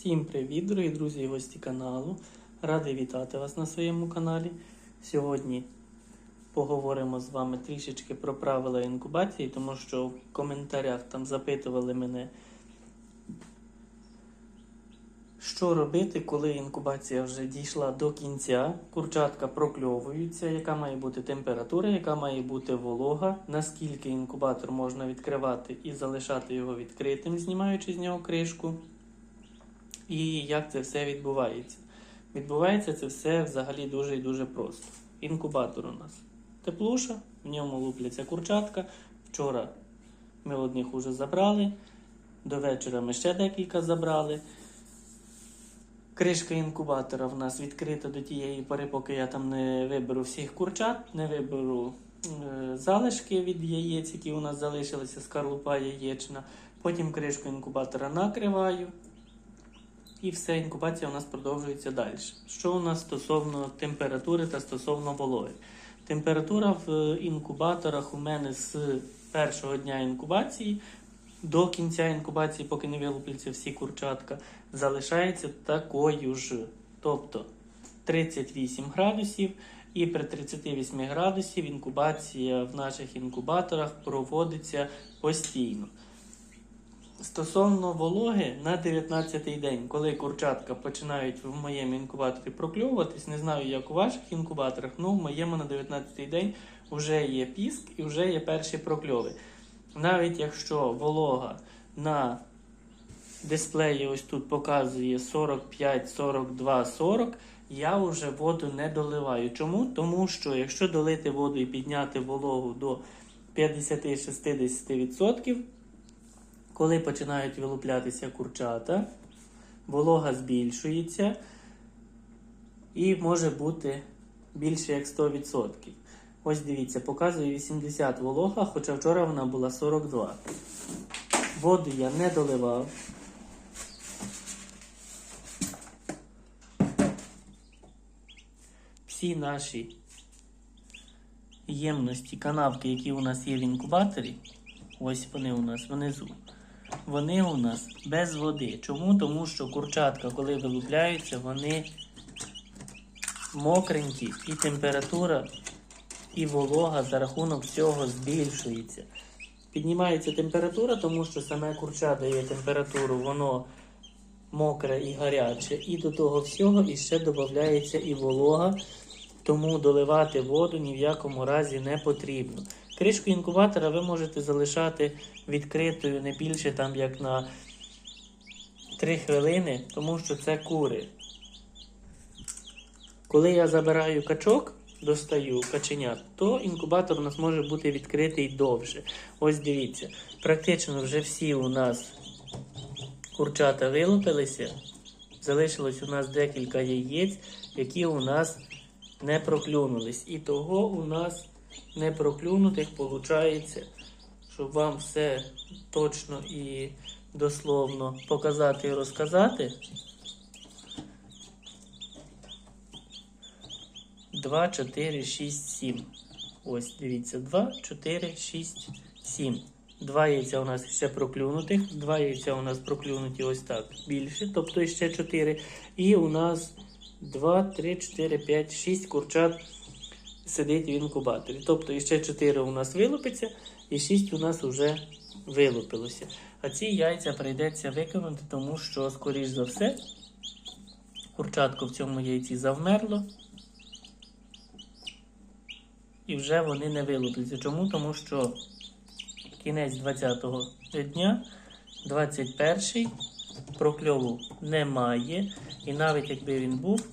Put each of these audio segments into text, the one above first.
Всім привіт, дорогі друзі і гості каналу. Радий вітати вас на своєму каналі. Сьогодні поговоримо з вами трішечки про правила інкубації, тому що в коментарях там запитували мене, що робити, коли інкубація вже дійшла до кінця, курчатка прокльовуються, яка має бути температура, яка має бути волога, наскільки інкубатор можна відкривати і залишати його відкритим, знімаючи з нього кришку. І як це все відбувається? Відбувається це все взагалі дуже і дуже просто. Інкубатор у нас теплуша, в ньому лупляться курчатка. Вчора ми одних уже забрали, до вечора ми ще декілька забрали. Кришка інкубатора в нас відкрита до тієї пори, поки я там не виберу всіх курчат, не виберу е, залишки від яєць, які у нас залишилися, скорлупа яєчна. Потім кришку інкубатора накриваю. І все, інкубація у нас продовжується далі. Що у нас стосовно температури та стосовно вологи? Температура в інкубаторах у мене з першого дня інкубації до кінця інкубації, поки не вилупляться всі курчатка, залишається такою ж. Тобто 38 градусів, і при 38 градусів інкубація в наших інкубаторах проводиться постійно. Стосовно вологи на 19-й день, коли курчатка починають в моєму інкубаторі прокльовуватись, не знаю, як у ваших інкубаторах, але в моєму на 19-й день вже є піск і вже є перші прокльови. Навіть якщо волога на дисплеї ось тут показує 45, 42, 40, я вже воду не доливаю. Чому? Тому що якщо долити воду і підняти вологу до 50-60%, коли починають вилуплятися курчата, волога збільшується і може бути більше як 100%. Ось дивіться, показує 80 волога, хоча вчора вона була 42. Воду я не доливав. Всі наші ємності, канавки, які у нас є в інкубаторі, ось вони у нас внизу. Вони у нас без води. Чому? Тому що курчатка, коли вилупляються, вони мокренькі, і температура, і волога за рахунок цього збільшується. Піднімається температура, тому що саме курча дає температуру, воно мокре і гаряче. І до того всього іще додається і волога, тому доливати воду ні в якому разі не потрібно. Кришку інкубатора ви можете залишати відкритою не більше там як на 3 хвилини, тому що це кури. Коли я забираю качок, достаю каченят, то інкубатор у нас може бути відкритий довше. Ось дивіться, практично вже всі у нас курчата вилупилися. Залишилось у нас декілька яєць, які у нас не проклюнулись. І того у нас не проклюнутих виходить, щоб вам все точно і дословно показати і розказати. 2, 4, 6, 7. Ось, дивіться, 2, 4, 6, 7. Два яйця у нас ще проклюнутих, два яйця у нас проклюнуті ось так більше, тобто ще 4. І у нас 2, 3, 4, 5, 6 курчат сидить в інкубаторі. Тобто іще 4 у нас вилупиться, і 6 у нас вже вилупилося. А ці яйця прийдеться викинути, тому що, скоріш за все, курчатко в цьому яйці завмерло. І вже вони не вилупляться. Чому? Тому що кінець 20-го дня, 21-й, прокльову немає. І навіть якби він був,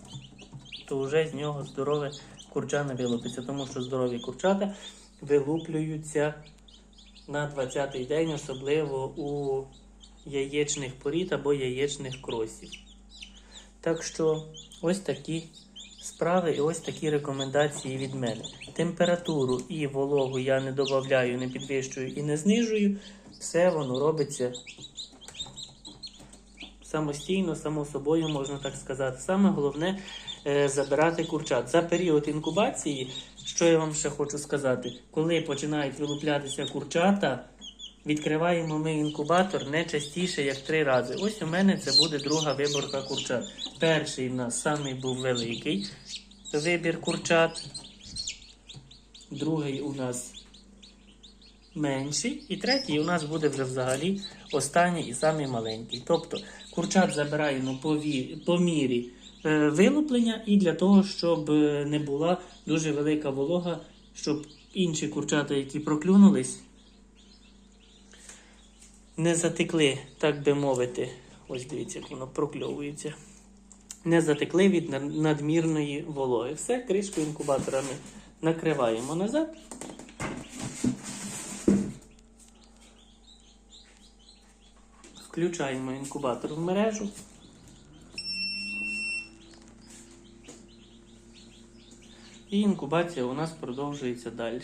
то вже з нього здорове курча не вилупиться, тому що здорові курчата вилуплюються на 20-й день, особливо у яєчних порід або яєчних кросів. Так що ось такі справи і ось такі рекомендації від мене. Температуру і вологу я не додаю, не підвищую і не знижую. Все воно робиться самостійно, само собою, можна так сказати. Саме головне забирати курчат. За період інкубації, що я вам ще хочу сказати, коли починають вилуплятися курчата, Відкриваємо ми інкубатор не частіше, як три рази. Ось у мене це буде друга виборка курчат. Перший у нас самий був великий вибір курчат. Другий у нас менший. І третій у нас буде вже взагалі останній і самий маленький. Тобто курчат забираємо по, ві- по мірі е, вилуплення і для того, щоб е, не була дуже велика волога, щоб інші курчата, які проклюнулись, не затекли, так би мовити. Ось дивіться, як воно прокльовується. Не затекли від надмірної вологи. Все, кришку інкубатора ми накриваємо назад. Включаємо інкубатор в мережу. І інкубація у нас продовжується далі.